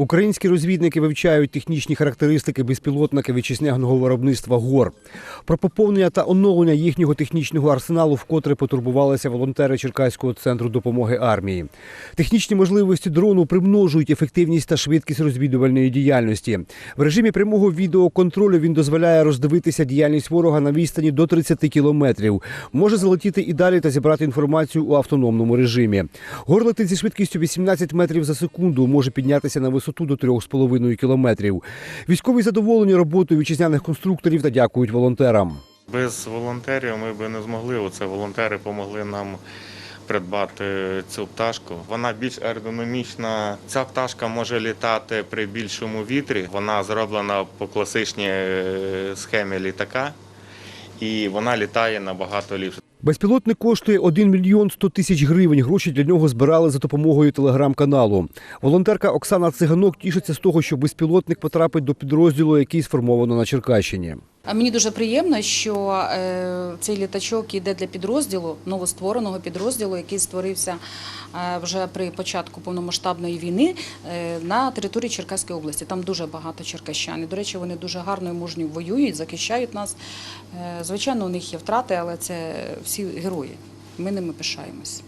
Українські розвідники вивчають технічні характеристики безпілотника вітчизняного виробництва ГОР. Про поповнення та оновлення їхнього технічного арсеналу вкотре потурбувалися волонтери Черкаського центру допомоги армії. Технічні можливості дрону примножують ефективність та швидкість розвідувальної діяльності. В режимі прямого відеоконтролю він дозволяє роздивитися діяльність ворога на відстані до 30 кілометрів. Може залетіти і далі та зібрати інформацію у автономному режимі. Гор летить зі швидкістю 18 метрів за секунду, може піднятися на висоту до 3,5 кілометрів. Військові задоволені роботою вітчизняних конструкторів та дякують волонтерам. Без волонтерів ми б не змогли. Оце волонтери допомогли нам придбати цю пташку. Вона більш ергономічна. Ця пташка може літати при більшому вітрі. Вона зроблена по класичній е, схемі літака, і вона літає набагато ліпше. Безпілотник коштує 1 мільйон 100 тисяч гривень. Гроші для нього збирали за допомогою телеграм-каналу. Волонтерка Оксана Циганок тішиться з того, що безпілотник потрапить до підрозділу, який сформовано на Черкащині. Мені дуже приємно, що е, цей літачок йде для підрозділу, новоствореного підрозділу, який створився е, вже при початку повномасштабної війни е, на території Черкаської області. Там дуже багато черкащан. До речі, вони дуже гарно і мужньо воюють, захищають нас. Звичайно, у них є втрати, але це всі герої. Ми ними пишаємось.